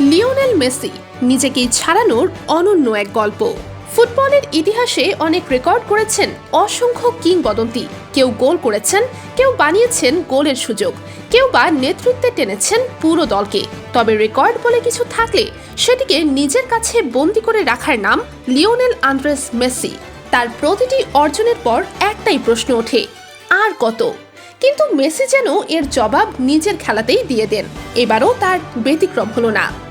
Lionel Messi নিজেকেই ছাড়ানোর অনন্য এক গল্প। ফুটবলের ইতিহাসে অনেক রেকর্ড করেছেন অসংখ্য কিংবদন্তি। কেউ গোল করেছেন, কেউ বানিয়েছেন গোলের সুযোগ। কেউ বা নেতৃত্বে টেনেছেন পুরো দলকে। তবে রেকর্ড বলে কিছু থাকলে সেটিকে নিজের কাছে বন্দি করে রাখার নাম লিওনেল আন্দ্রেস মেসি। তার প্রতিটি অর্জনের পর একটাই প্রশ্ন ওঠে, আর কত? কিন্তু মেসি যেন এর জবাব নিজের খেলাতেই দিয়ে দেন। এবারও তার ব্যতিক্রম হলো না।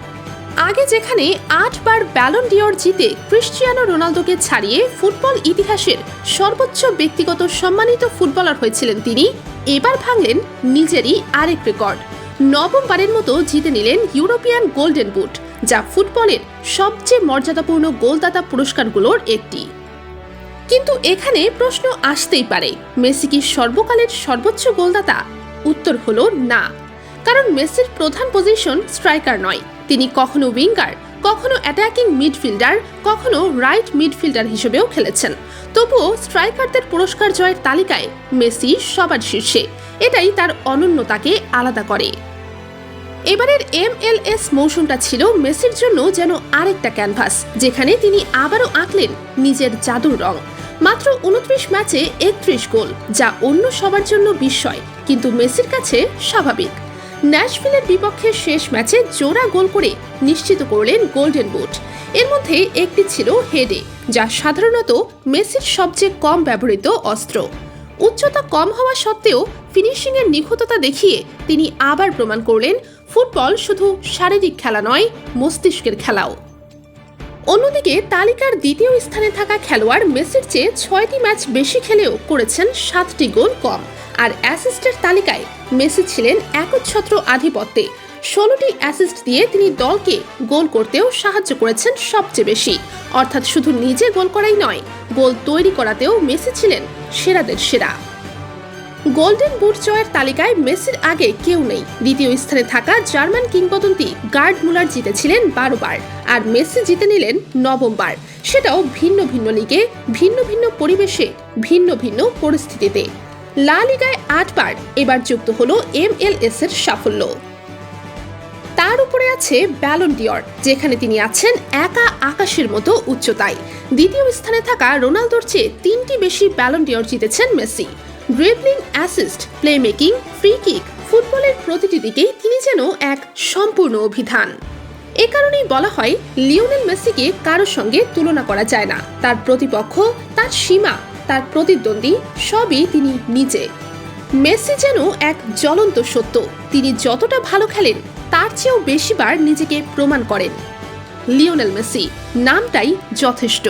আগে যেখানে আটবার ব্যালন ডিওর জিতে ক্রিশ্চিয়ানো রোনালদোকে ছাড়িয়ে ফুটবল ইতিহাসের সর্বোচ্চ ব্যক্তিগত সম্মানিত ফুটবলার হয়েছিলেন তিনি, এবার ভাঙলেন নিজেরই আরেক রেকর্ড। নবমবারের মতো জিতে নিলেন ইউরোপিয়ান গোল্ডেন বুট, যা ফুটবলের সবচেয়ে মর্যাদাপূর্ণ গোলদাতা পুরস্কারগুলোর একটি। কিন্তু এখানে প্রশ্ন আসতেই পারে, মেসি কি সর্বকালের সর্বোচ্চ গোলদাতা? উত্তর হলো না। কারণ মেসির প্রধান পজিশন স্ট্রাইকার নয়। তিনি কখনো উইঙ্গার, কখনো অ্যাটাকিং মিডফিল্ডার, কখনো রাইট মিডফিল্ডার হিসেবেও খেলেছেন। তবুও স্ট্রাইকারদের পুরস্কার জয়ের তালিকায় মেসি সবার শীর্ষে। এটাই তার অনন্যতাকে আলাদা করে। এবারের এমএলএস মৌসুমটা ছিল মেসির জন্য যেন আরেকটা ক্যানভাস, যেখানে তিনি আবারও আঁকলেন নিজের জাদুর রং। মাত্র উনত্রিশ ম্যাচে একত্রিশ গোল, যা অন্য সবার জন্য বিস্ময়, কিন্তু মেসির কাছে স্বাভাবিক। ন্যাশভিলের বিপক্ষে শেষ ম্যাচে জোড়া গোল করে নিশ্চিত করলেন গোল্ডেন বুট। এর মধ্যে একটি ছিল হেডে, যা সাধারণত মেসির সবচেয়ে কম ব্যবহৃত অস্ত্র। উচ্চতা কম হওয়া সত্ত্বেও ফিনিশিংয়ের নিখুঁততা দেখিয়ে তিনি আবার প্রমাণ করলেন, ফুটবল শুধু শারীরিক খেলা নয়, মস্তিষ্কের খেলাও। অন্যদিকে তালিকার দ্বিতীয় স্থানে থাকা খেলোয়াড় মেসির চেয়ে ছয়টি ম্যাচ বেশি খেলেও করেছেন সাতটি গোল কম। আর অ্যাসিস্টের তালিকায় মেসি ছিলেন একচ্ছত্র আধিপত্যে। ষোলোটি অ্যাসিস্ট দিয়ে তিনি দলকে গোল করতেও সাহায্য করেছেন সবচেয়ে বেশি। অর্থাৎ শুধু নিজে গোল করাই নয়, গোল তৈরি করাতেও মেসি ছিলেন সেরাদের সেরা। গোল্ডেন বুট জয়ের তালিকায় মেসির আগে কেউ নেই। দ্বিতীয় স্থানে থাকা জার্মান কিংবদন্তি গার্ড মুলার জিতেছিলেন বারো বার আর মেসি জিতে নিলেন নবমবার। সেটাও ভিন্ন ভিন্ন লিগে, ভিন্ন ভিন্ন পরিবেশে, ভিন্ন ভিন্ন পরিস্থিতিতে। লা লিগায় আটবার, এবার যুক্ত হল হলো এমএলএস এর সাফল্য। তার উপরে আছে ব্যালন ডিওর যেখানে তিনি আছেন একা আকাশের মতো উচ্চতায়। দ্বিতীয় স্থানে থাকা রোনালদোর চেয়ে তিনটি বেশি ব্যালন ডিওর জিতেছেন Messi. Dribbling assist play making free kick ফুটবলের প্রতিটি দিকেই তিনি যেন এক সম্পূর্ণ অভিধান। এ কারণেই বলা হয়, লিওনেল মেসিকে কারোর সঙ্গে তুলনা করা যায় না। তার প্রতিপক্ষ, তার সীমা, তার প্রতিদ্বন্দ্বী সবই তিনি নিজে। মেসি যেন এক জ্বলন্ত সত্য। তিনি যতটা ভালো খেলেন, তার চেয়েও বেশিবার নিজেকে প্রমাণ করেন। লিওনেল মেসি, নামটাই যথেষ্ট।